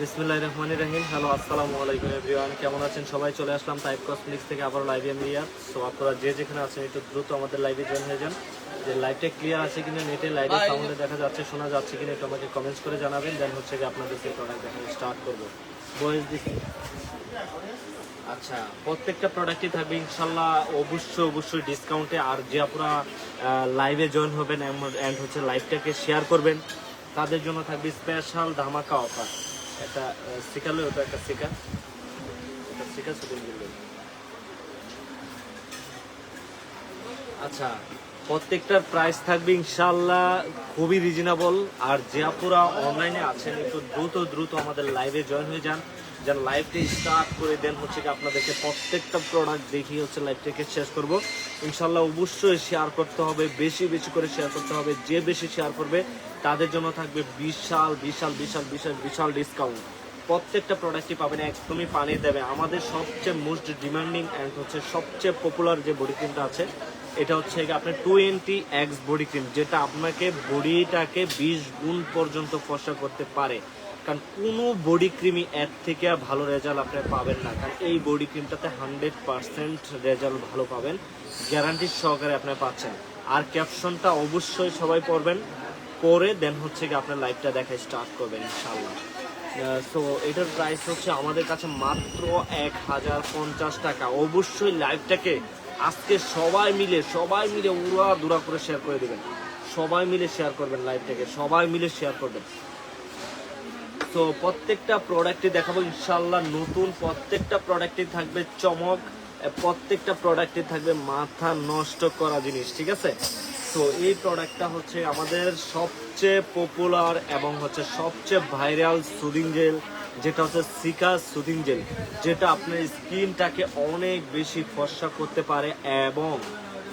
বিসমিল্লাহ রহমান রাহিম। হ্যালো আসসালামু আলাইকুম এভরিওয়ান। কেমন আছেন? সবাই চলে আসলাম টাইপ কসমেটিক্স থেকে আবার লাইভে ইয়ার সো আপনারা যে যেখানে আছেন একটু দ্রুত আমাদের লাইভে জয়েন হয়ে যান। যে লাইভটা ক্লিয়ার আছে কিনা নেটে লাইভের সাউন্ডে দেখা যাচ্ছে শোনা যাচ্ছে কিনা একটু আমাকে কমেন্টস করে জানাবেন। দেন হচ্ছে গিয়ে আপনাদেরকে প্রোডাক্ট দেখানো স্টার্ট করব। বয়েস দিচ্ছি আচ্ছা প্রত্যেকটা প্রোডাক্টই থাকবে ইনশাল্লাহ অবশ্যই অবশ্যই ডিসকাউন্টে আর যে আপনারা লাইভে জয়েন হবেন অ্যান্ড হচ্ছে লাইভটাকে শেয়ার করবেন তাদের জন্য থাকবে স্পেশাল ধামাকা অফার একটা শিকালো ওটা একটা শিকা একটা শিকা শুধু আচ্ছা প্রত্যেকটার প্রাইস থাকবে ইনশাল্লাহ খুবই রিজনেবল আর যে আপুরা অনলাইনে আছেন, একটু দ্রুত দ্রুত আমাদের লাইভে জয়েন হয়ে যান। যেন লাইভটি স্টার্ট করে দেন হচ্ছে কি আপনাদেরকে প্রত্যেকটা প্রোডাক্ট দেখিয়ে হচ্ছে লাইভটাকে শেষ করব। ইনশাল্লাহ অবশ্যই শেয়ার করতে হবে, বেশি বেশি করে শেয়ার করতে হবে, যে বেশি শেয়ার করবে তাদের জন্য থাকবে বিশাল বিশাল বিশাল বিশাল বিশাল ডিসকাউন্ট প্রত্যেকটা প্রোডাক্টই পাবেন, একদমই পানি দেবে। আমাদের সবচেয়ে মোস্ট ডিমান্ডিং অ্যান্ড হচ্ছে সবচেয়ে পপুলার যে বডি ক্রিমটা আছে, এটা হচ্ছে আপনার টোয়েন্টি এক্স বডি ক্রিম যেটা আপনাকে বডিটাকে বিশ গুণ পর্যন্ত ফসা করতে পারে। কারণ কোনো বডি ক্রিমই এর থেকে আর ভালো রেজাল্ট আপনি পাবেন না। কারণ এই বডি ক্রিমটাতে হান্ড্রেড পার্সেন্ট রেজাল্ট ভালো পাবেন। গ্যারান্টির সহকারে আপনি পাচ্ছেন। আর ক্যাপশনটা অবশ্যই সবাই পড়বেন। পরে দেন হচ্ছে গিয়ে আপনার লাইভটা দেখা স্টার্ট করবেন ইনশাল্লাহ সো এটার প্রাইস হচ্ছে আমাদের কাছে মাত্র এক হাজার পঞ্চাশ টাকা। অবশ্যই লাইভটাকে আজকে সবাই মিলে সবাই মিলে উড়া দুরা করে শেয়ার করে দেবেন। সবাই মিলে শেয়ার করবেন লাইভটাকে সবাই মিলে শেয়ার করবেন। তো প্রত্যেকটা প্রোডাক্টই দেখাবো ইনশাল্লাহ নতুন প্রত্যেকটা প্রোডাক্টই থাকবে চমক প্রত্যেকটা প্রোডাক্টে থাকবে মাথা নষ্ট করা জিনিস, ঠিক আছে? তো এই প্রোডাক্টটা হচ্ছে আমাদের সবচেয়ে পপুলার এবং হচ্ছে সবচেয়ে ভাইরাল সুদিং জেল যেটা হচ্ছে সিকা সুদিং জেল যেটা আপনার স্কিনটাকে অনেক বেশি ফর্সা করতে পারে এবং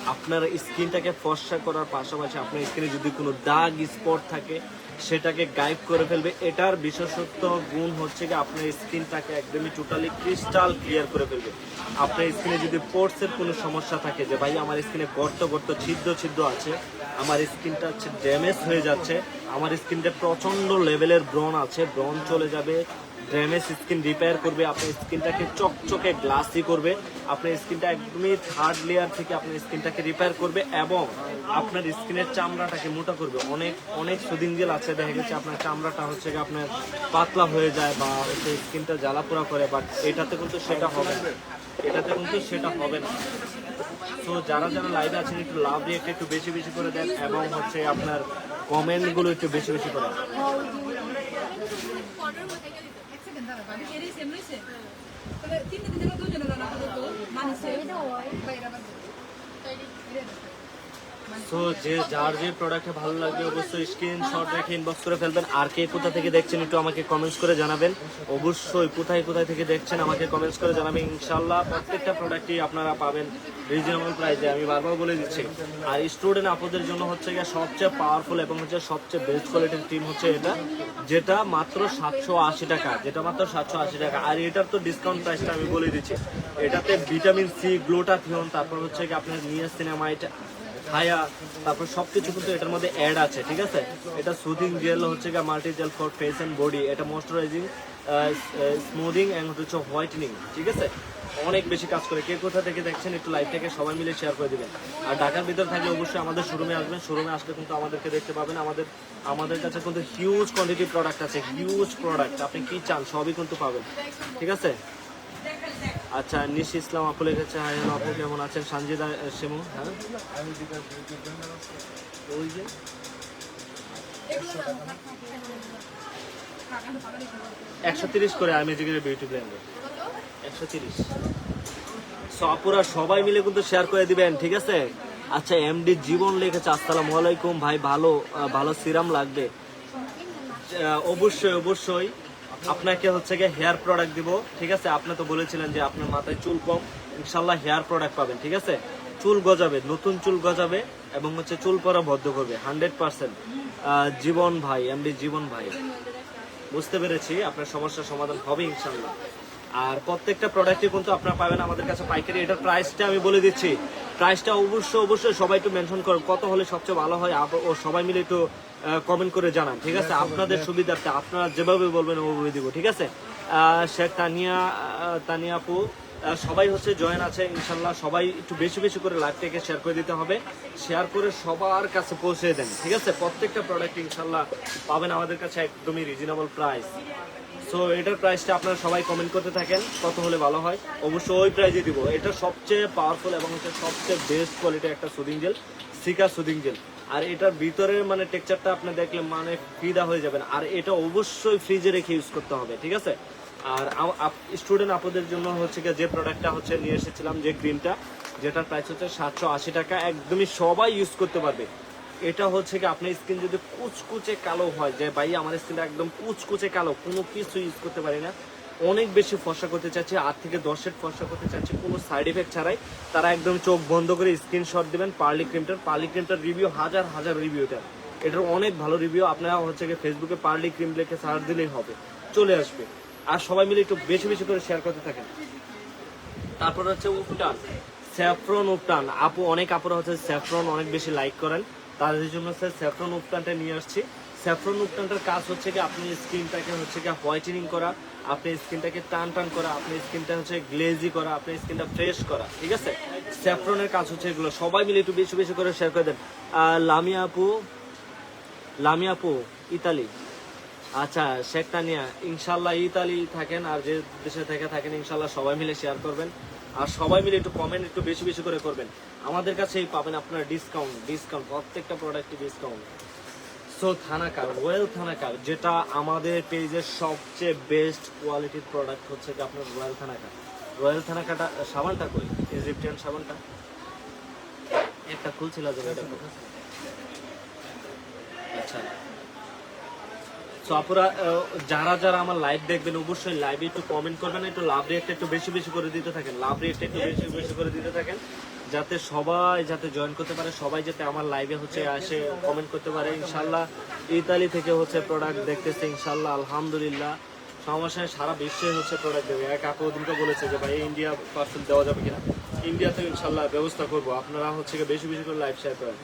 আপনার স্কিনটাকে ফর্সা করার পাশাপাশি আপনার স্কিনে যদি কোনো দাগ স্পট থাকে সেটাকে গায়েব করে ফেলবে। এটার বিশেষত্ব গুণ হচ্ছে কি, আপনার স্কিনটাকে একদমই টোটালি ক্রিস্টাল ক্লিয়ার করে ফেলবে। আপনার স্কিনে যদি পোর্টসের কোনো সমস্যা থাকে যে, ভাই, আমার স্কিনে গর্ত গর্ত, ছিদ্র ছিদ্র আছে, আমার স্কিনটা হচ্ছে ড্যামেজ হয়ে যাচ্ছে, আমার স্কিনটা প্রচণ্ড লেভেলের ব্রণ আছে, ব্রণ চলে যাবে ড্যামেজ স্কিন রিপেয়ার করবে, আপনার স্কিনটাকে চকচকে গ্লাসি করবে, আপনার স্কিনটা একদমই থার্ড লেয়ার থেকে আপনার স্কিনটাকে রিপেয়ার করবে এবং আপনার স্কিনের চামড়াটাকে মোটা করবে। অনেক অনেক সুদিন জেল আছে, দেখা গেছে আপনার চামড়াটা হচ্ছে আপনার পাতলা হয়ে যায় বা হচ্ছে স্কিনটা জ্বালাপোড়া করে বাট এটাতে কিন্তু সেটা হবে এটাতে কিন্তু সেটা হবে না। তো যারা যারা লাইভে আছেন, একটু লাভ রিয়েক্ট একটু বেশি বেশি করে দেন এবং হচ্ছে আপনার কমেন্টগুলো একটু বেশি বেশি করে তিনটে দিন দুজনে রান্না করতো মানুষের বাইরে তো যে যার যে প্রোডাক্টে ভালো লাগবে, অবশ্যই স্ক্রিনশট রেখে ইনবক্স করে ফেলবেন। আর কে কোথা থেকে দেখছেন একটু আমাকে কমেন্টস করে জানাবেন। অবশ্যই কোথায় কোথায় থেকে দেখছেন আমাকে কমেন্টস করে জানাবেন। ইনশাল্লাহ প্রত্যেকটা প্রোডাক্টই আপনারা পাবেন রিজনেবল প্রাইসে আমি বারবার বলে দিচ্ছি। আর স্টুডেন্ট আপনাদের জন্য হচ্ছে গিয়ে সবচেয়ে পাওয়ারফুল এবং হচ্ছে সবচেয়ে বেস্ট কোয়ালিটির টিম হচ্ছে এটা, যেটা মাত্র সাতশো আশি টাকা। যেটা মাত্র সাতশো আশি টাকা। আর এটার তো ডিসকাউন্ট প্রাইসটা আমি বলে দিচ্ছি। এটাতে ভিটামিন সি গ্লুটাথিয়ন তারপর হচ্ছে কি আপনার নিয়াসিনামাইট হায়া, তারপর সবকিছু কিন্তু এটার মধ্যে অ্যাড আছে, ঠিক আছে? এটা সুদিং জেল হচ্ছে গিয়ে multi gel for face and body এটা ময়শ্চারাইজিং স্মুদিং এন্ড হচ্ছে হোয়াইটেনিং ঠিক আছে? অনেক বেশি কাজ করে। কে কোথা থেকে দেখছেন একটু লাইভ থেকে সবাই মিলে শেয়ার করে দিবেন। আর ঢাকার ভিতর থাকলে অবশ্যই আমাদের শোরুমে আসবেন। শোরুমে আসলে কিন্তু আমাদেরকে দেখতে পাবেন। আমাদের আমাদের কাছে কিন্তু হিউজ কোয়ান্টিটি প্রোডাক্ট আছে হিউজ প্রোডাক্ট আপনি কি চান সবই কিন্তু পাবেন, ঠিক আছে? আচ্ছা নিশি ইসলাম আপু লিখেছে হ্যালো আপু, কেমন আছেন? সঞ্জিদা সেমু হ্যাঁ? একশো তিরিশ করে আমি জিগের বিউটি ব্র্যান্ডে একশো তিরিশ। সো আপুরা সবাই মিলে কিন্তু শেয়ার করে দিবেন, ঠিক আছে? আচ্ছা এমডি জীবন লিখেছে, আসসালামু আলাইকুম ভাই, ভালো ভালো সিরাম লাগবে। অবশ্যই অবশ্যই। আপনাকে হচ্ছে গিয়ে হেয়ার প্রোডাক্ট দিব, ঠিক আছে? আপনি তো বলেছিলেন যে আপনার মাথায় চুল কম। ইনশাল্লাহ হেয়ার প্রোডাক্ট পাবেন, ঠিক আছে? চুল গজাবে, নতুন চুল গজাবে এবং হচ্ছে চুল পরা বদ্ধ করবে হান্ড্রেড পার্সেন্ট জীবন ভাই এমডি জীবন ভাই। বুঝতে পেরেছি, আপনার সমস্যার সমাধান হবে ইনশাল্লাহ আর প্রত্যেকটা প্রোডাক্টই কিন্তু আপনারা পাবেন আমাদের কাছে পাইকারি। এটার প্রাইসটা আমি বলে দিচ্ছি প্রাইসটা অবশ্যই অবশ্যই সবাই একটু মেনশন করেন কত হলে সবচেয়ে ভালো হয় ও সবাই মিলে একটু কমেন্ট করে জানান ঠিক আছে? আপনাদের সুবিধার্থে আপনারা যেভাবে বলবেন ওভাবে দিব ঠিক আছে? শেখ তানিয়া তানিয়া আপু সবাই হচ্ছে জয়েন আছে ইনশাল্লাহ সবাই একটু বেশি বেশি করে লাইভটাকে শেয়ার করে দিতে হবে। শেয়ার করে সবার কাছে পৌঁছে দেন ঠিক আছে? প্রত্যেকটা প্রোডাক্ট ইনশাল্লাহ পাবেন আমাদের কাছে একদমই রিজনেবল প্রাইস সো এটার প্রাইসটা আপনারা সবাই কমেন্ট করতে থাকেন, কত হলে ভালো হয়। অবশ্যই ওই প্রাইজে দিব। এটা সবচেয়ে পাওয়ারফুল এবং হচ্ছে সবচেয়ে বেস্ট কোয়ালিটির একটা soothing gel cica soothing gel আর এটার ভিতরে মানে টেক্সচারটা আপনি দেখলে মানে ফিদা হয়ে যাবেন আর এটা অবশ্যই ফ্রিজে রেখে ইউজ করতে হবে, ঠিক আছে? আর স্টুডেন্ট আপনাদের জন্য হচ্ছে গিয়ে যে প্রোডাক্টটা হচ্ছে নিয়ে এসেছিলাম, যে ক্রিমটা যেটার প্রাইস হচ্ছে সাতশো আশি টাকা, একদমই সবাই ইউজ করতে পারবে। এটা হচ্ছে কি আপনার স্কিন যদি কুচকুচে কালো হয়, যে ভাই আমার স্কিনটা একদম কুচকুচে কালো, কোনো কিছু ইউজ করতে পারি না। অনেক বেশি ফর্সা করতে চাচ্ছে, আট থেকে দশের ফর্সা করতে চাচ্ছে, কোনো সাইড এফেক্ট ছাড়াই। তারা একদম চোখ বন্ধ করে স্ক্রিনশট দিবেন পার্লি ক্রিমটার পার্লি ক্রিমটার রিভিউ হাজার হাজার রিভিউ এটা এটার অনেক ভালো রিভিউ আপনারা হচ্ছে কি ফেসবুকে পার্লি ক্রিম লিখে সার্চ দিলেই হবে। চলে আসবে। আর সবাই মিলে একটু বেশি বেশি করে শেয়ার করতে থাকেন। তারপর হচ্ছে উপটান স্যাফ্রন উপটান। আপু, অনেক আপুরা হচ্ছে স্যাফ্রন অনেক বেশি লাইক করেন। তাদের জন্য হচ্ছে স্যাফরন উপটানটা নিয়ে আসছি। স্যাফরন উপটানটার কাজ হচ্ছে কি, আপনি স্কিনটাকে হচ্ছে কি হোয়াইটেনিং করা, আপনি স্কিনটাকে টান টান করা, আপনি স্কিনটা হচ্ছে গ্লেজি করা, আপনি স্কিনটা ফ্রেশ করা, ঠিক আছে? স্যাফরনের কাজ হচ্ছে এগুলো। সবাই মিলে একটু বেশি বেশি করে শেয়ার করে দেন। লামিয়া আপু, লামিয়া ইতালি। আচ্ছা শেখ তানিয়া, ইনশাল্লাহ ইতালি থাকেন আর যে দেশে থেকে থাকেন, ইনশাল্লাহ সবাই মিলে শেয়ার করবেন। আর সবাই মিলে একটু কমেন্ট একটু বেশি বেশি করে করবেন। আমাদের কাছেই পাবেন আপনার ডিসকাউন্ট ডিসকাউন্ট প্রত্যেকটা প্রোডাক্টে discount so Thanaka royal Thanaka যেটা আমাদের পেজের সবচেয়ে বেস্ট কোয়ালিটির প্রোডাক্ট হচ্ছে কি আপনার রয়্যাল থানাকার রয়্যাল থানাকাটা সাবানটা কই? ইজিপটিয়ান সাবানটা? একটা খুলছিল যে আচ্ছা। সো আপুরা যারা যারা আমার লাইভ দেখবেন অবশ্যই লাইভে একটু কমেন্ট করবেন একটু লাভ রেটটা একটু বেশি বেশি করে দিতে থাকেন লাভ রেটটা একটু বেশি বেশি করে দিতে থাকেন যাতে সবাই যাতে জয়েন করতে পারে সবাই যাতে আমার লাইভে হচ্ছে আসে কমেন্ট করতে পারে। ইনশাল্লাহ ইতালি থেকে হচ্ছে প্রোডাক্ট দেখতেছে ইনশাল্লাহ আলহামদুলিল্লাহ। সমস্যা সারা বিশ্বে হচ্ছে প্রোডাক্ট দেবে। এক আপু ওদিনকে বলেছে যে ভাই ইন্ডিয়া পার্সেল দেওয়া যাবে কিনা? ইন্ডিয়াতে ইনশাল্লাহ ব্যবস্থা করব। আপনারা হচ্ছে গিয়ে বেশি বেশি করে লাইভ শেয়ার করেন।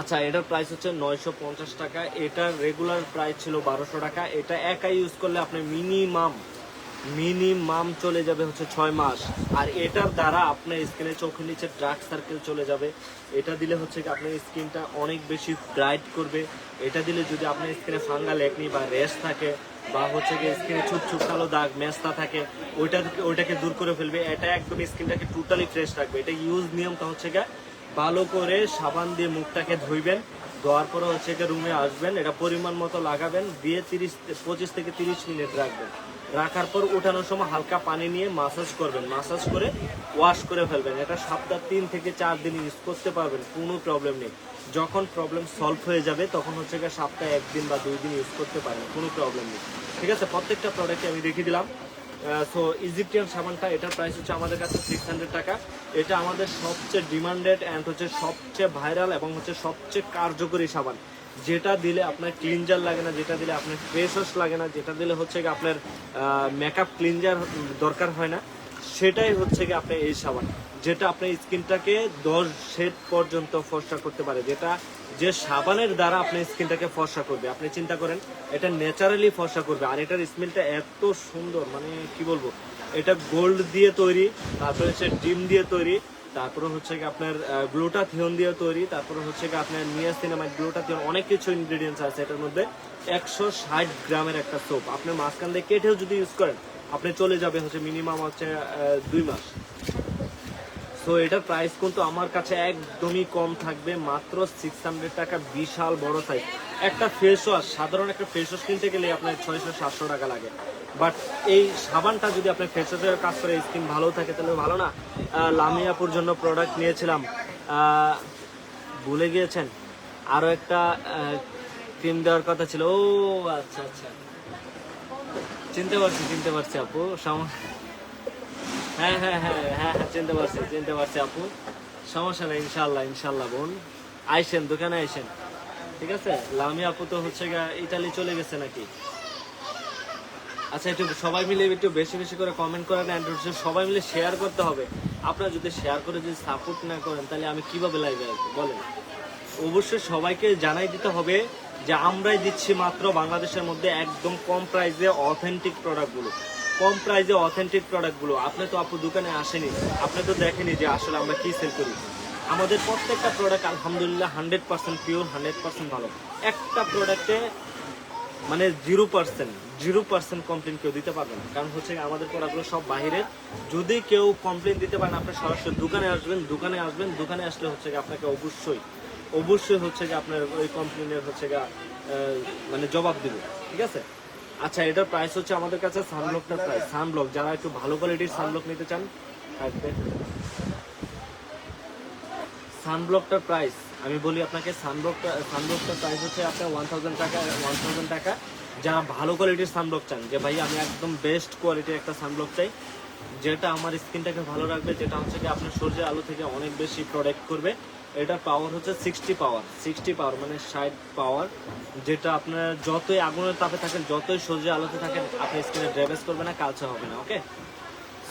আচ্ছা এটার প্রাইস হচ্ছে নয়শো পঞ্চাশ টাকা। এটার রেগুলার প্রাইস ছিল বারোশো টাকা। এটা একাই ইউজ করলে আপনি মিনিমাম মিনিমাম চলে যাবে হচ্ছে ছয় মাস। আর এটার দ্বারা আপনার স্কিনে চোখের নিচে ডার্ক সার্কেল চলে যাবে। এটা দিলে হচ্ছে কি আপনার স্কিনটা অনেক বেশি ব্রাইট করবে। এটা দিলে যদি আপনার স্কিনে ফাঙ্গাল একনি বা রেশ থাকে বা হচ্ছে কি স্কিনে ছুপ কালো দাগ, মেস্তা থাকে ওইটা ওইটাকে দূর করে ফেলবে। এটা একদম স্কিনটাকে টোটালি ফ্রেশ রাখবে। এটা ইউজ নিয়মটা হচ্ছে গিয়ে ভালো করে সাবান দিয়ে মুখটাকে ধুইবেন, ধোয়ার পরে হচ্ছে গিয়ে রুমে আসবেন, এটা পরিমাণ মতো লাগাবেন, দিয়ে তিরিশ, পঁচিশ থেকে তিরিশ মিনিট রাখবেন। রাখার পর উঠানোর সময় হালকা পানি নিয়ে মাসাজ করবেন। মাসাজ করে ওয়াশ করে ফেলবেন। এটা সপ্তাহ তিন থেকে চার দিন ইউজ করতে পারবেন, কোনো প্রবলেম নেই। যখন প্রবলেম সলভ হয়ে যাবে, তখন হচ্ছে গিয়ে সপ্তাহে একদিন বা দুই দিন ইউজ করতে পারবেন, কোনো প্রবলেম নেই। ঠিক আছে? প্রত্যেকটা প্রোডাক্টে আমি দেখিয়ে দিলাম। সো ইজিপটিয়ান সাবানটা এটার প্রাইস হচ্ছে আমাদের কাছে সিক্স হান্ড্রেড টাকা। এটা আমাদের সবচেয়ে ডিমান্ডেড অ্যান্ড হচ্ছে সবচেয়ে ভাইরাল এবং হচ্ছে সবচেয়ে কার্যকরী সাবান। যেটা দিলে আপনার ক্লিনজার লাগে না, যেটা দিলে আপনার ফেস ওয়াশ লাগে না, যেটা দিলে হচ্ছে কি আপনার মেকআপ ক্লিনজার দরকার হয় না, সেটাই হচ্ছে কি আপনার এই সাবান, যেটা আপনার স্কিনটাকে দশ শেড পর্যন্ত ফর্সা করতে পারে, যেটা যে সাবানের দ্বারা আপনার স্কিনটাকে ফর্সা করবে, আপনি চিন্তা করেন, এটা ন্যাচারালি ফর্সা করবে। আর এটার স্মেলটা এত সুন্দর মানে কি বলব? এটা গোল্ড দিয়ে তৈরি, তারপরে হচ্ছে ডিম দিয়ে তৈরি, তারপরে হচ্ছে কি আপনার গ্লুটাথিয়ন দিয়ে তৈরি, তারপরে হচ্ছে কি আপনার নিয়াসিনামাইড গ্লুটাথিয়ন, অনেক কিছু ইনগ্রিডিয়েন্টস আছে এটার মধ্যে। একশো ষাট গ্রামের একটা সোপ আপনি মাঝখান দিয়ে কেটেও যদি ইউজ করেন, আপনি চলে যাবে হচ্ছে মিনিমাম হচ্ছে দুই মাস। তো এটার প্রাইস কিন্তু আমার কাছে একদমই কম থাকবে, মাত্র সিক্স হান্ড্রেড টাকা, বিশাল বড় সাইজ একটা ফেস ওয়াশ সাধারণ একটা ফেস ওয়াশ কিনতে গেলে আপনার ছয়শো, সাতশো টাকা লাগে। বাট এই সাবানটা যদি আপনার ফেস ওয়াশের কাজ করে স্কিন ভালো থাকে, তাহলে ভালো না। লামিয়াপুর জন্য প্রোডাক্ট নিয়েছিলাম। ভুলে গিয়েছেন? আরও একটা ক্রিম দেওয়ার কথা ছিল। ও আচ্ছা আচ্ছা। চিনতে পারছি চিনতে পারছি আপু। সমস্যা হ্যাঁ হ্যাঁ হ্যাঁ হ্যাঁ হ্যাঁ চিনতে পারছি চিনতে পারছি আপু। সমস্যা ইনশাল্লাহ ইনশাল্লাহ বোন। আইসেন, দোকানে আইসেন। ঠিক আছে? লামি আপু তো হচ্ছে চলে গেছে নাকি? আচ্ছা একটু সবাই মিলে একটু বেশি বেশি করে কমেন্ট করেন হচ্ছে সবাই মিলে শেয়ার করতে হবে। আপনারা যদি শেয়ার করে যদি সাপোর্ট না করেন, তাহলে আমি কীভাবে লাইভে আসব? বলেন। অবশ্যই সবাইকে জানাই দিতে হবে যে আমরাই দিচ্ছি মাত্র বাংলাদেশের মধ্যে একদম কম প্রাইসে অথেন্টিক প্রোডাক্টগুলো কম প্রাইসে অথেন্টিক প্রোডাক্টগুলো আপনি তো আপু দোকানে আসেনি, আপনি তো দেখেনি যে আসলে আমরা কি সেল করি। আমাদের প্রত্যেকটা প্রোডাক্ট আলহামদুলিল্লাহ hundred percent pure hundred percent ভালো। একটা প্রোডাক্টে মানে zero percent zero percent complain কেউ দিতে পারবে না। কারণ হচ্ছে আমাদের প্রোডাক্টগুলো সব বাইরে যদি কেউ কমপ্লেন দিতে পারেন আপনি সরাসরি দোকানে আসবেন দোকানে আসবেন, দোকানে আসলে হচ্ছে গিয়ে আপনাকে অবশ্যই অবশ্যই হচ্ছে গিয়ে আপনার ওই কমপ্লেনের হচ্ছে মানে জবাব দেবে। ঠিক আছে? আচ্ছা এটার প্রাইস হচ্ছে আমাদের কাছে সানব্লকটার প্রাইস সানব্লক যারা একটু ভালো কোয়ালিটির সানব্লক নিতে চান, থাকবে। সানব্লকটার প্রাইস আমি বলি আপনাকে সানব্লকটা সানব্লকটার প্রাইস হচ্ছে আপনার ওয়ান থাউজেন্ড টাকা ওয়ান থাউজেন্ড টাকা। যারা ভালো কোয়ালিটির সানব্লক চান, যে ভাই আমি একদম বেস্ট কোয়ালিটির একটা সানব্লক চাই, যেটা আমার স্কিনটাকে ভালো রাখবে, যেটা হচ্ছে কি আপনার সূর্যের আলো থেকে অনেক বেশি প্রোটেক্ট করবে। এটার পাওয়ার হচ্ছে সিক্সটি পাওয়ার সিক্সটি পাওয়ার মানে ষাট পাওয়ার যেটা আপনার যতই আগুনের তাপে থাকেন, যতই সূর্যের আলোতে থাকেন আপনার স্কিনে ড্যামেজ করবে না, কালচে হবে না ওকে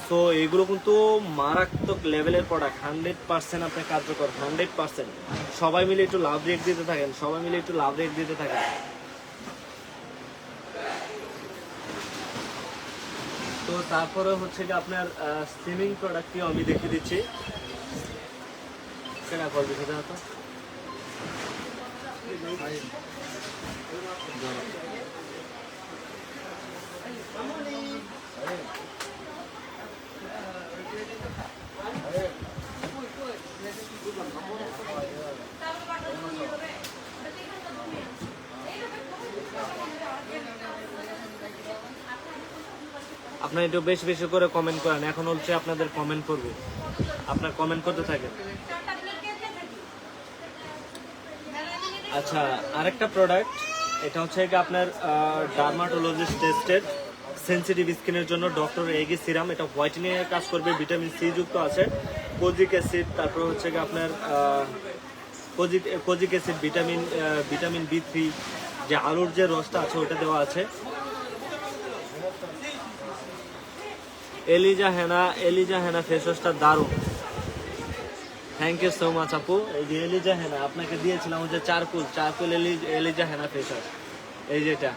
সো এগুলো কিন্তু মারাত্মক লেভেলের প্রোডাক্ট হান্ড্রেড পার্সেন্ট আপনার কার্যকর হান্ড্রেড পার্সেন্ট সবাই মিলে একটু লাভ রেট দিতে থাকেন, সবাই মিলে একটু লাভ রেট দিতে থাকেন। তো তারপরে হচ্ছে কি আপনার স্টিমিং প্রোডাক্টটি আমি দেখিয়ে দিচ্ছি। দাও তো। আপনার একটু বেশি বেশি করে কমেন্ট করেন। এখন হচ্ছে আপনাদের কমেন্ট করব। আপনার কমেন্ট করতে থাকেন। আচ্ছা আরেকটা প্রোডাক্ট এটা হচ্ছে কি আপনার ডার্মাটোলজিস্ট টেস্টেড সেন্সিটিভ স্কিনের জন্য ডক্টর এগি সিরাম এটা হোয়াইটেনিং এর কাজ করবে ভিটামিন সি যুক্ত আছে কোজিক অ্যাসিড তারপর হচ্ছে কি আপনার kojic kojic acid vitamin vitamin B three যে আলুর যে রসটা আছে, ওটা দেওয়া আছে। Eliza Hena Eliza Hena face ওয়াশটা দারুণ। থ্যাংক ইউ সো মাচ আপু। এই যে এলিজা হেনা, আপনাকে দিয়েছিলাম ওই যে চারকুল। চারকুল এলি- এলিজা হেনা ফেস ওয়াশ এই যেটা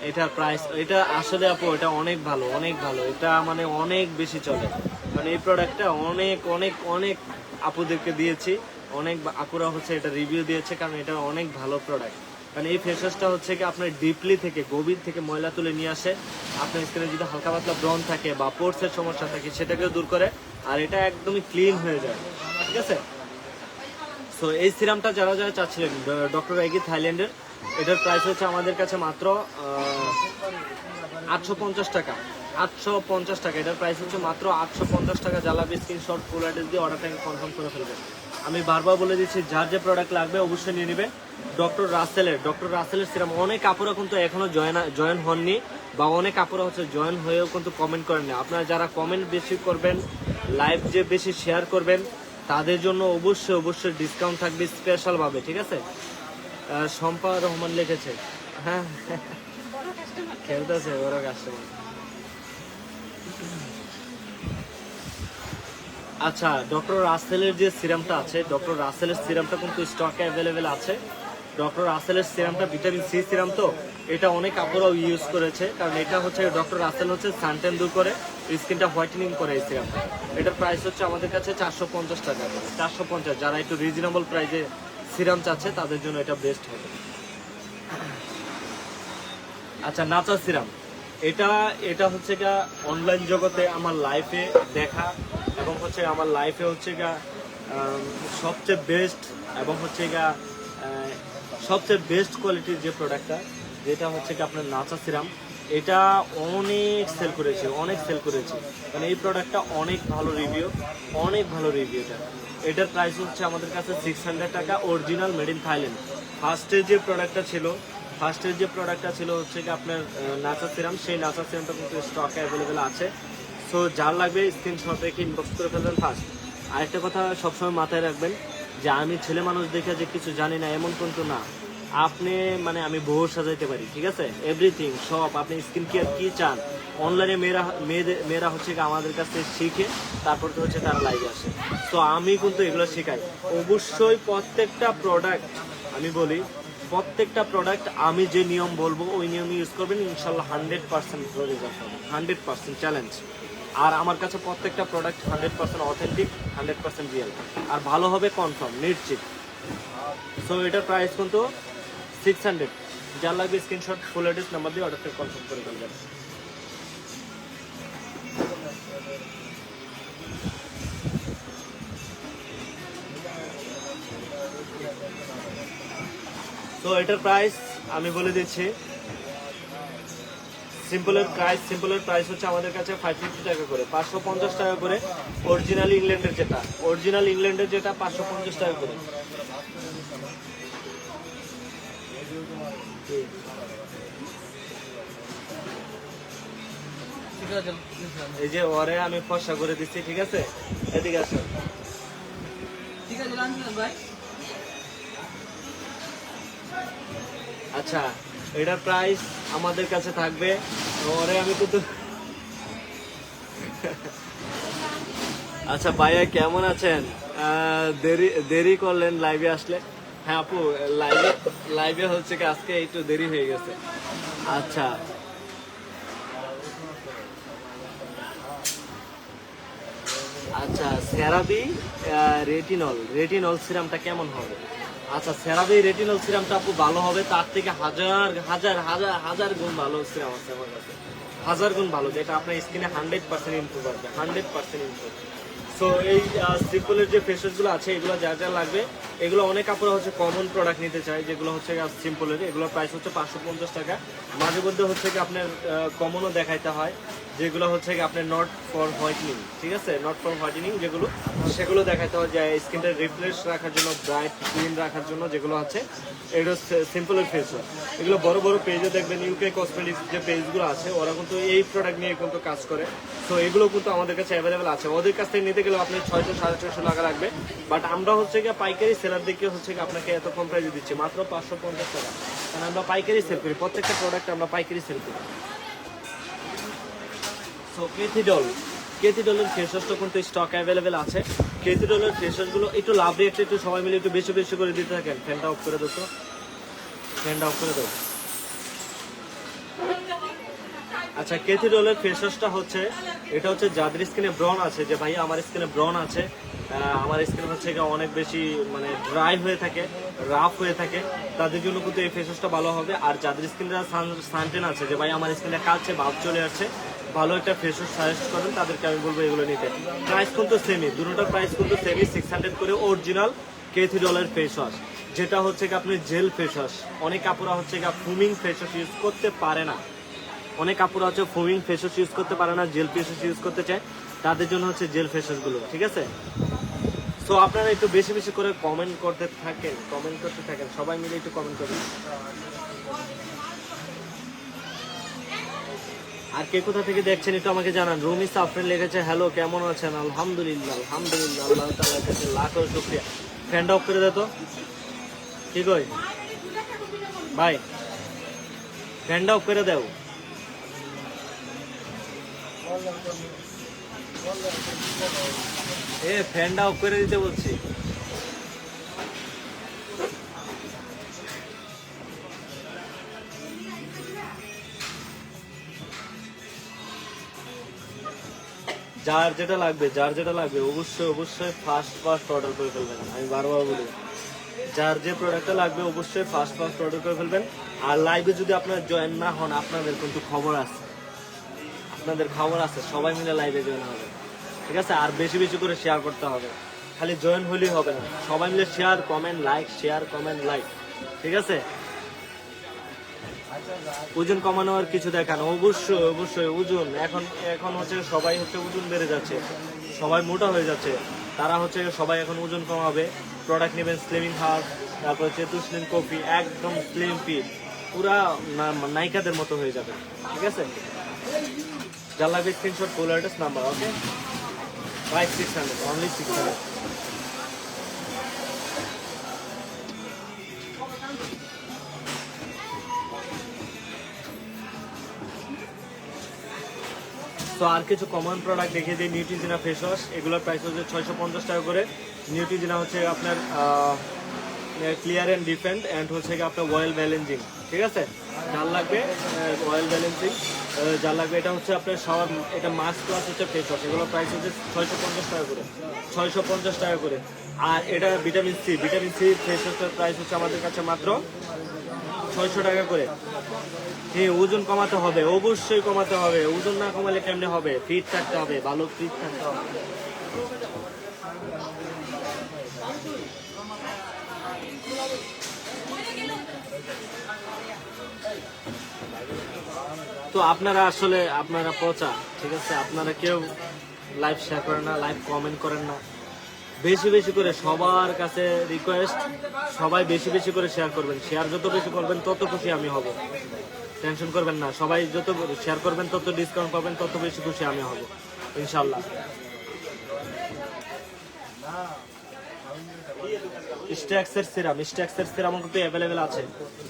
এটার প্রাইস এটা আসলে আপু, এটা অনেক ভালো অনেক ভালো। এটা মানে অনেক বেশি চলে। মানে এই প্রোডাক্টটা অনেক অনেক অনেক আপুদেরকে দিয়েছি। অনেক আপুরা হচ্ছে এটা রিভিউ দিয়েছে কারণ এটা অনেক ভালো প্রোডাক্ট মানে এই ফেস ওয়াশটা হচ্ছে কি আপনার ডিপলি থেকে, গভীর থেকে ময়লা তুলে নিয়ে আসে। আপনার স্কিনে যদি হালকা পাতলা ব্রন থাকে বা পোর্সের সমস্যা থাকে, সেটাকেও দূর করে। আর এটা একদমই ক্লিন হয়ে যায়, ঠিক আছে? সো এই সিরামটা যারা যারা চাচ্ছিলেন ডক্টর এগি থাইল্যান্ডের এটার প্রাইস হচ্ছে আমাদের কাছে মাত্র আটশো পঞ্চাশ টাকা। আটশো পঞ্চাশ টাকা। এটার প্রাইস হচ্ছে মাত্র আটশো পঞ্চাশ টাকা। জ্বালাবি স্ক্রিনশট ফুল অ্যাড্রেস দিয়ে অর্ডারটাকে কনফার্ম করে ফেলবেন। আমি বারবার বলে দিচ্ছি, যার যে প্রোডাক্ট লাগবে অবশ্যই নিয়ে নেবে। ডক্টর রাসেলের ডক্টর রাসেলের সিরাম অনেক কাপড়া কিন্তু এখনও জয়েন জয়েন হননি বা অনেক কাপড়া হচ্ছে জয়েন হয়েও কিন্তু কমেন্ট করেন না আপনারা যারা কমেন্ট বেশি করবেন লাইভ যে বেশি শেয়ার করবেন, তাদের জন্য অবশ্যই অবশ্যই ডিসকাউন্ট থাকবে স্পেশাল ভাবে, ঠিক আছে? শম্পা রহমান লিখেছে। হ্যাঁ। খেলতেছে, বড় কাস্টমার আচ্ছা ডক্টর রাসেলের যে সিরামটা আছে ডক্টর রাসেলের সিরামটা কিন্তু স্টকে অ্যাভেলেবেল আছে। ডক্টর রাসেলের সিরামটা ভিটামিন সি সিরাম তো? এটা অনেক কাপড়ও ইউজ করেছে। কারণ এটা হচ্ছে ডক্টর রাসেল হচ্ছে সানটেন দূর করে স্কিনটা হোয়াইটেনিং করে এই সিরামটা এটার প্রাইস হচ্ছে আমাদের কাছে চারশো পঞ্চাশ টাকা। চারশো পঞ্চাশ, যারা একটু রিজনেবল প্রাইসে সিরাম চাচ্ছে, তাদের জন্য এটা বেস্ট হবে। আচ্ছা নাচা সিরাম এটা এটা হচ্ছে গা অনলাইন জগতে আমার লাইফে দেখা এবং হচ্ছে আমার লাইফে হচ্ছে গা সবচেয়ে বেস্ট এবং হচ্ছে গা সবচেয়ে বেস্ট কোয়ালিটির যে প্রোডাক্টটা যেটা হচ্ছে কি আপনার নাচা সিরাম, এটা অনেক সেল করেছে, অনেক সেল করেছে। মানে এই প্রোডাক্টটা অনেক ভালো রিভিউ অনেক ভালো রিভিউ এটা। এটার প্রাইস হচ্ছে আমাদের কাছে সিক্স হান্ড্রেড টাকা অরিজিনাল মেড ইন থাইল্যান্ড ফার্স্টের যে প্রোডাক্টটা ছিল ফার্স্টের যে প্রোডাক্টটা ছিল হচ্ছে কি আপনার নাচা সিরাম, সেই নাচা সিরামটা কিন্তু স্টকে অ্যাভেলেবেল আছে। সো যার লাগবে স্ক্রিনশট রেখে ইনবক্স করে ফেলবেন ফার্স্ট আরেকটা কথা সবসময় মাথায় রাখবেন যে আমি ছেলে মানুষ দেখে যে কিছু জানি না, এমন কিন্তু না। আপনি মানে আমি বহু সাজাইতে পারি, ঠিক আছে? এভরিথিং সব, আপনি স্কিন কেয়ার কি চান? অনলাইনে মেয়েরা, মেয়েদের, মেয়েরা হচ্ছে আমাদের কাছে শিখে, তারপর তো হচ্ছে তারা লাইভে আসে। তো আমি কিন্তু এগুলো শেখাই। অবশ্যই প্রত্যেকটা প্রোডাক্ট আমি বলি, প্রত্যেকটা প্রোডাক্ট আমি যে নিয়ম বলব, ওই নিয়ম ইউজ করবেন ইনশাল্লাহ হান্ড্রেড পার্সেন্ট রেজাল্ট হবে হান্ড্রেড পার্সেন্ট চ্যালেঞ্জ আর আমার কাছে প্রত্যেকটা product hundred percent authentic hundred percent real আর ভালো হবে কনফার্ম নিশ্চিত। সো এটার প্রাইস কিন্তু সিক্স হান্ড্রেড যার লাগবে স্ক্রিনশট ফুল অ্যাড্রেস নাম্বার দিয়ে অর্ডারটা কনফার্ম করে ফেলবেন। তো এটার প্রাইস আমি বলে দিচ্ছি। সিম্পলের প্রাইস সিম্পলের প্রাইস হচ্ছে আমাদের কাছে ফাইভ ফিফটি টাকা করে, পাঁচশো পঞ্চাশ টাকা করে অরিজিনাল ইংল্যান্ডের যেটা। অরিজিনাল ইংল্যান্ডের যেটা, পাঁচশো পঞ্চাশ টাকা করে। এই যে ওরে আমি ফসা করে দিচ্ছি ঠিক আছে? এদিকে আসো। ঠিক আছে ভাই। আচ্ছা এটার প্রাইস আমাদের কাছে থাকবে। ওরে আমি তো তো- আচ্ছা ভাইয়া কেমন আছেন? দেরি দেরি করলেন লাইভে আসলে। হ্যাঁ আপু লাইভে লাইভে হচ্ছে কি, আজকে একটু দেরি হয়ে গেছে। আচ্ছা। আচ্ছা সেরাবি রেটিনল রেটিনল সিরামটা কেমন হবে? আচ্ছা সেরাবি রেটিনল সিরামটা আপু ভালো হবে, তার থেকে হাজার হাজার হাজার হাজার গুণ ভালো সিরাম আছে আমার কাছে। হাজার গুণ ভালো, যেটা আপনার স্কিনে হান্ড্রেড পার্সেন্ট ইমপ্রুভ আসবে হান্ড্রেড পার্সেন্ট ইমপ্রুভ সো এই সিম্পলের যে ফেসেসগুলো আছে, এগুলো যা যা লাগবে, এগুলো অনেক কাপড় হচ্ছে কমন প্রোডাক্ট নিতে চাই, যেগুলো হচ্ছে সিম্পলের এগুলোর প্রাইস হচ্ছে পাঁচশো পঞ্চাশ টাকা। মাঝে মধ্যে হচ্ছে কি আপনার কমনও দেখাইতে হয়। যেগুলো হচ্ছে আপনার নট ফর হোয়াইটনিং ঠিক আছে? নট ফর হোয়াইটনিং যেগুলো, সেগুলো দেখাইতে হয় যে স্কিনটা রিফ্রেশ রাখার জন্য ব্রাইট ক্লিন রাখার জন্য যেগুলো আছে, এগুলো সিম্পলের ফেস ওয়াশ এগুলো বড় বড় পেজে দেখবেন ইউকে কসমেটিক্স যে পেজগুলো আছে, ওরা কিন্তু এই প্রোডাক্ট নিয়ে কিন্তু কাজ করে। তো এগুলো কিন্তু আমাদের কাছে অ্যাভেলেবেল আছে। ওদের কাছ থেকে নিতে গেলে আপনি ছয়শো, সাড়ে ছয়শো টাকা লাগবে। বাট আমরা হচ্ছে গিয়ে পাইকারি সেলার দিকে হচ্ছে আপনাকে এত কম প্রাইসে দিচ্ছি, মাত্র পাঁচশো পঞ্চাশ টাকা। কারণ আমরা পাইকারি সেল করি, প্রত্যেকটা প্রোডাক্ট আমরা পাইকারি সেল করি। সো কেথিডল কেথিডলের ফেসওয়াশটা কিন্তু স্টক অ্যাভেলেবেল আছে। কেথিডলের ফেসওয়াশগুলো একটু লাভ রেটটা একটু সবাই মিলে একটু বেশি বেশি করে দিতে থাকেন। ফ্যানটা অফ করে দাও তো। ফ্যানটা অফ করে দাও। আচ্ছা কেথিডলের ফেসওয়াশটা হচ্ছে, এটা হচ্ছে যাদের স্কিনে ব্রন আছে, যে ভাই আমার স্কিনে ব্রন আছে আমার স্কিন হচ্ছে অনেক বেশি মানে ড্রাই হয়ে থাকে রাফ হয়ে থাকে। তাদের জন্য কিন্তু এই ফেসওয়াশটা ভালো হবে। আর যাদের স্কিনটা সানটেন আছে, যে ভাই আমার স্কিনে কাছে ভাব চলে আসছে ভালো একটা ওয়াশ সাজেস্ট করেন, তাদেরকে আমি বলব এগুলো নিতে। প্রাইস কিন্তু সেমি দুটোটার প্রাইস কিন্তু সেমি সিক্স হান্ড্রেড করে original Cathy doll face wash যেটা হচ্ছে কি আপনি জেল ফেস ওয়াশ অনেক কাপড়া হচ্ছে কি ফুমিং ফেস ওয়াশ ইউজ করতে পারে না। অনেক কাপড় হচ্ছে ফুমিং ফেস ওয়াশ ইউজ করতে পারে না জেল ফেস ওয়াশ ইউজ করতে চায়। তাদের জন্য হচ্ছে জেল ফেসগুলো, ঠিক আছে? সো আপনারা একটু বেশি বেশি করে কমেন্ট করতে থাকেন কমেন্ট করতে থাকেন। সবাই মিলে একটু কমেন্ট করবেন আর কে কোথা থেকে দেখছেন একটু আমাকে জানান। রুমি সাফরিন লিখেছে, হ্যালো, কেমন আছেন? আলহামদুলিল্লাহ আলহামদুলিল্লাহ, আল্লাহ তাআলার কাছে লাখো শুকরিয়া। অফ করে দে তো। কি কই? ভাই, ফ্যানটা অফ করে দাও। এ, ফ্যানটা অফ করে দিতে বলছি। যার যেটা লাগবে, যার যেটা লাগবে, অবশ্যই অবশ্যই ফার্স্ট ফার্স্ট অর্ডার করে ফেলবেন। আমি বারবার বলি, যার যে প্রোডাক্টটা লাগবে, অবশ্যই ফার্স্ট ফার্স্ট অর্ডার করে ফেলবেন। আর লাইভে যদি আপনারা জয়েন না হন, আপনাদের কিন্তু খবর আছে। আপনাদের খবর আছে, সবাই মিলে লাইভে জয়েন হবে। ঠিক আছে? আর বেশি বেশি করে শেয়ার করতে হবে। খালি জয়েন হলেই হবে না। সবাই মিলে share comment like share comment like ঠিক আছে? ওজন কমানো আর কিছু দেখান। অবশ্যই অবশ্যই, ওজন। এখন এখন হচ্ছে সবাই হচ্ছে ওজন বেড়ে যাচ্ছে। সবাই মোটা হয়ে যাচ্ছে। তারা হচ্ছে সবাই এখন ওজন কমাবে। প্রোডাক্ট নেবেন স্লিমিং হার্ট তারপর হচ্ছে তুসলিম কফি একদম স্লিম ফিট পুরা নায়িকাদের মতো হয়ে যাবে। ঠিক আছে? লাগবে screenshot full number okay five six hundred only six hundred তো আর কিছু কমন প্রোডাক্ট দেখিয়ে দিই নিউট্রিজিনা ফেস ওয়াশ এগুলোর প্রাইস হচ্ছে ছয়শো পঞ্চাশ টাকা করে। নিউট্রিজিনা হচ্ছে আপনার ক্লিয়ার অ্যান্ড ডিফেন্ড অ্যান্ড হচ্ছে আপনার অয়েল ব্যালেন্সিং ঠিক আছে? যার লাগবে অয়েল ব্যালেন্সিং যার লাগবে। এটা হচ্ছে আপনার সবার এটা মাস্ক প্লাস হচ্ছে ফেস ওয়াশ এগুলোর প্রাইস হচ্ছে ছয়শো পঞ্চাশ টাকা করে, ছয়শো পঞ্চাশ টাকা করে। আর এটা vitamin C vitamin C face ওয়াশের প্রাইস হচ্ছে আমাদের কাছে মাত্র ছয়শো টাকা করে। হ্যাঁ ওজন কমাতে হবে, অবশ্যই কমাতে হবে। ওজন না কমালে কেমনে হবে? ফিট থাকতে হবে, ভালো ফিট থাকতে হবে। তো আপনারা আসলে, আপনারা পচা, ঠিক আছে? আপনারা কেউ লাইভ শেয়ার করেন না লাইভ কমেন্ট করেন না। বেশি বেশি করে সবার কাছে রিকোয়েস্ট সবাই বেশি বেশি করে শেয়ার করবেন। শেয়ার যত বেশি করবেন, তত খুশি আমি হব। টেনশন করবেন না। সবাই যত শেয়ার করবেন, তত ডিসকাউন্ট পাবেন, তত বেশি খুশি আমি হব। ইনশাল্লাহ স্ট্যাক্সের সিরাম স্ট্যাক্সের সিরাম কিন্তু অ্যাভেলেবেল আছে।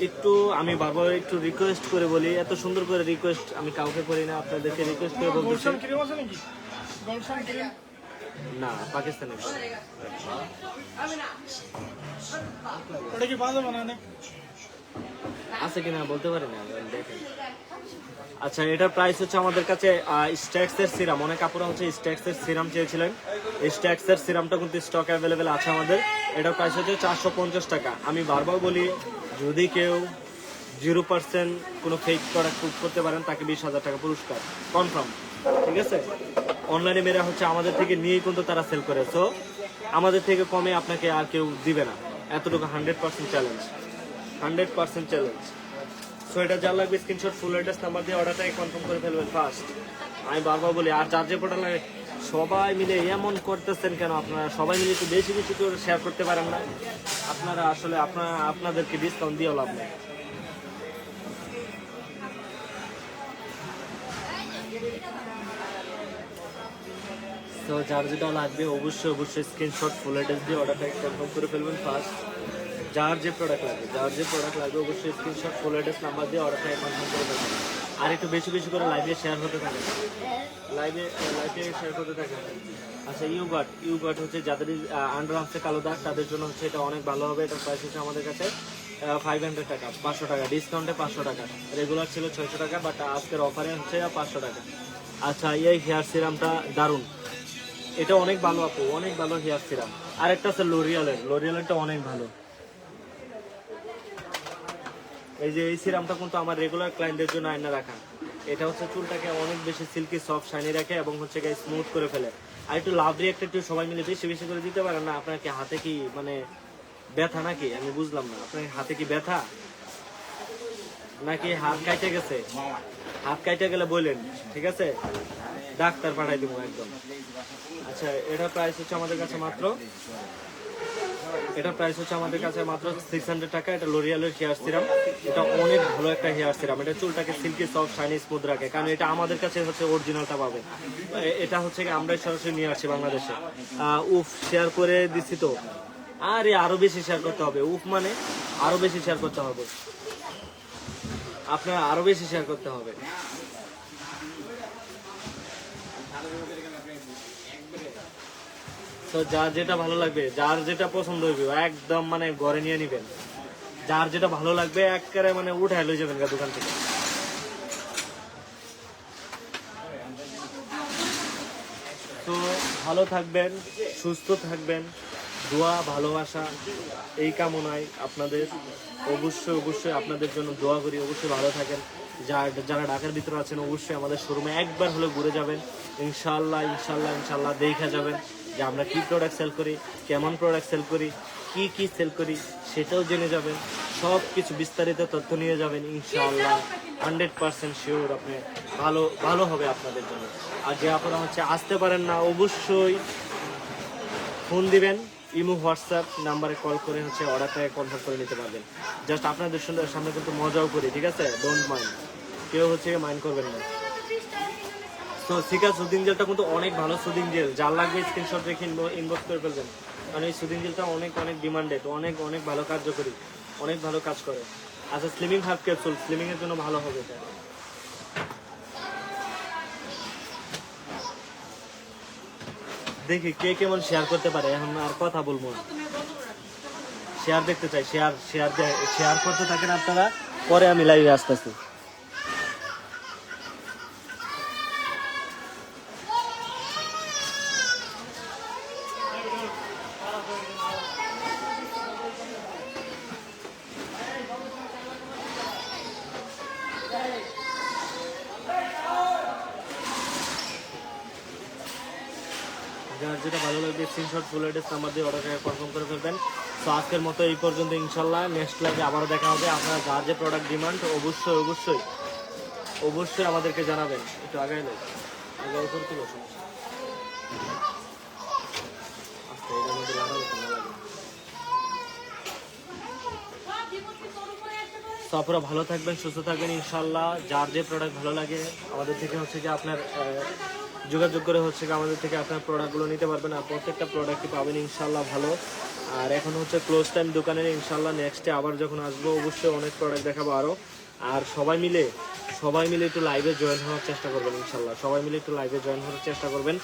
একটু আমি বারবার একটু রিকোয়েস্ট করে বলি, এত সুন্দর করে রিকোয়েস্ট আমি কাউকে করি না, আপনাদেরকে রিকোয়েস্ট করে বলতেছি। না পাকিস্তানি ওটা কি পাওয়া যাবে না আছে কিনা বলতে পারি না দেখেন আচ্ছা এটার প্রাইস হচ্ছে আমাদের কাছে স্ট্যাক্স এর সিরাম অনেক আপুরা হচ্ছে স্ট্যাক্স এর সিরাম চেয়েছিলেন। স্ট্যাক্স এর সিরামটা কিন্তু স্টক অ্যাভেলেবেল আছে আমাদের। এটার প্রাইস হচ্ছে চারশো পঞ্চাশ টাকা। আমি বারবার বলি যদি কেউ জিরো পার্সেন্ট কোনো ফেক প্রোডাক্ট করতে পারেন তাকে বিশ হাজার টাকা পুরস্কার। কনফার্ম ঠিক আছে? অনলাইনে মেয়েরা হচ্ছে আমাদের থেকে নিয়েই কিন্তু তারা সেল করে। সো আমাদের থেকে কমে আপনাকে আর কেউ দিবে না। এতটুকু hundred percent challenge hundred percent challenge so এটা যার লাগবে স্ক্রিনশট ফুল অ্যাড্রেস নাম্বার দিয়ে অর্ডারটাই কনফার্ম করে ফেলবেন ফার্স্ট আমি বারবার বলি, আর যার যে পোর্টাল লাগে সবাই মিলে এমন করতেছেন কেন আপনারা? সবাই মিলে একটু বেশি বেশি করে শেয়ার করতে পারেন না। আপনারা আসলে, আপনারা, আপনাদেরকে ডিসকাউন্ট দিয়েও লাভ নেই। তো যার যেটা লাগবে, অবশ্যই অবশ্যই স্ক্রিনশট ফুল অ্যাড্রেস দিয়ে অর্ডারটা কনফার্ম করে ফেলবেন ফার্স্ট যার যে প্রোডাক্ট লাগবে, যার যে প্রোডাক্ট লাগবে, অবশ্যই স্ক্রিনশট ফুল অ্যাড্রেস নাম্বার দিয়ে অর্ডারটা কনফার্ম করে ফেলবেন। আর একটু বেশি বেশি করে লাইভে শেয়ার হতে থাকে লাইভে লাইভে শেয়ার করতে থাকে আচ্ছা ইউগাট ইউগাট হচ্ছে যাদের আন্ডার আর্মসে কালো দাগ, তাদের জন্য হচ্ছে এটা অনেক ভালো হবে। এটা প্রাইস হচ্ছে আমাদের কাছে ফাইভ হান্ড্রেড টাকা, পাঁচশো টাকা। ডিসকাউন্টে পাঁচশো টাকা। রেগুলার ছিল ছয়শো টাকা বাট আজকের অফারে হচ্ছে পাঁচশো টাকা। আচ্ছা এই হেয়ার সিরামটা দারুণ। এটা অনেক ভালো আপু, অনেক ভালো হেয়ার সিরাম। আর একটা আছে লোরিয়ালের লোরিয়ালেরটা অনেক ভালো। এই যে এই সিরামটা কিন্তু আমার রেগুলার ক্লায়েন্টদের জন্য আয়না রাখা। এটা হচ্ছে চুলটাকে অনেক বেশি সিল্কি সফট শাইনি রাখে এবং হচ্ছে গায়ে স্মুথ করে ফেলে। আর একটু লাভ রিয়েক্ট একটু সবাই মিলে বেশি বেশি করে দিতে পারেন না, আপনার কি হাতে কি মানে ব্যথা নাকি? আমি বুঝলাম না, আপনার হাতে কি ব্যথা? নাকি হাত কাইটে গেছে? হাত কাইটে গেলে বললেন ঠিক আছে? ডাক্তার পাঠাই দিব একদম। আচ্ছা এটা প্রাইস হচ্ছে আমাদের কাছে মাত্র? এটা প্রাইস হচ্ছে আমাদের কাছে মাত্র সিক্স হান্ড্রেড টাকা। এটা লোরিয়ালের হেয়ার সিরাম এটা অনেক ভালো একটা হেয়ার সিরাম এটা চুলটাকে সিল্কি সফট শাইনি স্মুথ রাখে। কারণ এটা আমাদের কাছে হচ্ছে অরিজিনালটা পাবে। এটা হচ্ছে আমরাই সরাসরি নিয়ে আসছি বাংলাদেশে। উফ শেয়ার করে দিচ্ছি তো। আরে, আরও বেশি শেয়ার করতে হবে। উফ মানে আরও বেশি শেয়ার করতে হবে। আপনার আরও বেশি শেয়ার করতে হবে। তো যার যেটা ভালো লাগবে, যার যেটা পছন্দ হইবে, একদম মানে ঘরে নিয়ে নিবেন। যার যেটা ভালো লাগবে, একবারে মানে উঠায় লই যাবেন দোকান থেকে। তো ভালো থাকবেন, সুস্থ থাকবেন, দোয়া, ভালোবাসা, এই কামনায় আপনাদের অবশ্যই অবশ্যই আপনাদের জন্য দোয়া করি, অবশ্যই ভালো থাকেন। যার, যারা ঢাকার ভিতরে আছেন, অবশ্যই আমাদের শোরুমে একবার হলে ঘুরে যাবেন। ইনশাল্লাহ ইনশাল্লাহ ইনশাল্লাহ দেখা যাবেন যে আমরা কি প্রোডাক্ট সেল করি, কেমন প্রোডাক্ট সেল করি, কি কি সেল করি, সেটাও জেনে যাবেন। সব কিছু বিস্তারিত তথ্য নিয়ে যাবেন, ইনশাআল্লাহ। হান্ড্রেড পার্সেন্ট শিওর আপনি ভালো ভালো হবে আপনাদের জন্য। আর যে আপনারা হচ্ছে আসতে পারেন না, অবশ্যই ফোন দিবেন, ইমো, হোয়াটসঅ্যাপ নাম্বারে কল করে হচ্ছে অর্ডারটা কনফার্ম করে নিতে পারবেন। জাস্ট আপনাদের সামনে কিন্তু মজাও করি, ঠিক আছে? ডোন্ট মাইন্ড কেউ হচ্ছে মাইন্ড করবেন না। তো সিকা সুদিং জেলটা কিন্তু অনেক ভালো সুদিং জেল। যার লাগবে স্ক্রিনশট রেখে ইনবক্স করে ফেলবেন। কারণ এই সুদিং জেলটা অনেক অনেক ডিমান্ডেড অনেক অনেক ভালো কার্যকরী, অনেক ভালো কাজ করে। আচ্ছা স্লিমিং হাফ ক্যাপসুল জন্য ভালো হবে এটা। দেখি কে কেমন শেয়ার করতে পারে, এখন আর কথা বলব শেয়ার দেখতে চাই শেয়ার শেয়ার শেয়ার করতে থাকেন আপনারা, পরে আমি লাইভে আসতেছি যার যেটা ভালো লাগবে স্ক্রিনশট ফুল অ্যাড্রেস নাম্বার দিয়ে অর্ডার কনফার্ম করে ফেলবেন। তো আজকের মতো এই পর্যন্ত ইনশাল্লাহ। নেক্সট লাইভে আবারও দেখা হবে। আপনারা যার যে প্রোডাক্ট ডিমান্ড অবশ্যই অবশ্যই অবশ্যই আমাদেরকে জানাবেন। একটু আগে এলে আগে তো আপনারা ভালো থাকবেন, সুস্থ থাকবেন ইনশাল্লাহ। যার যে প্রোডাক্ট ভালো লাগে, আমাদের থেকে হচ্ছে যে আপনার যোগাযোগ করে হচ্ছে আমাদের থেকে আপনার প্রোডাক্টগুলো নিতে পারবেন আর প্রত্যেকটা প্রোডাক্টই পাবেন ইনশাল্লাহ ভালো। আর এখন হচ্ছে ক্লোজ টাইম দোকানের ইনশাল্লাহ নেক্সটে আবার যখন আসব অবশ্যই অনেক প্রোডাক্ট দেখাবো আরও আর সবাই মিলে সবাই মিলে একটু লাইভে জয়েন হওয়ার চেষ্টা করবেন ইনশাল্লাহ সবাই মিলে একটু লাইভে জয়েন হওয়ার চেষ্টা করবেন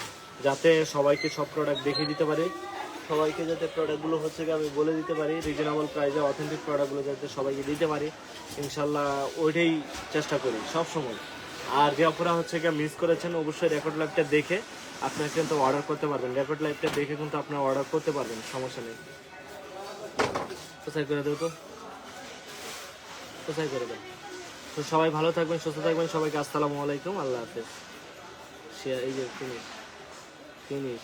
যাতে সবাইকে সব প্রোডাক্ট দেখিয়ে দিতে পারি। সবাইকে যাতে প্রোডাক্টগুলো হচ্ছে আমি বলে দিতে পারি রিজনেবল প্রাইসে অথেন্টিক প্রোডাক্টগুলো যাতে সবাইকে দিতে পারি। ইনশাল্লাহ ওইটাই চেষ্টা করি সব সময় আর যে অপরা হচ্ছে গিয়ে মিস করেছেন, অবশ্যই রেকর্ড লাইভটা দেখে আপনারা কিন্তু অর্ডার করতে পারবেন। রেকর্ড লাইভটা দেখে কিন্তু আপনারা অর্ডার করতে পারবেন, সমস্যা নেই। কোথায় করে দেবো তো? কোথায় করে দেবো। তো সবাই ভালো থাকবেন, সুস্থ থাকবেন, সবাইকে আসসালামু আলাইকুম, আল্লাহ হাফেজ। শেয়ার এই যে ফিনিশ ফিনিশ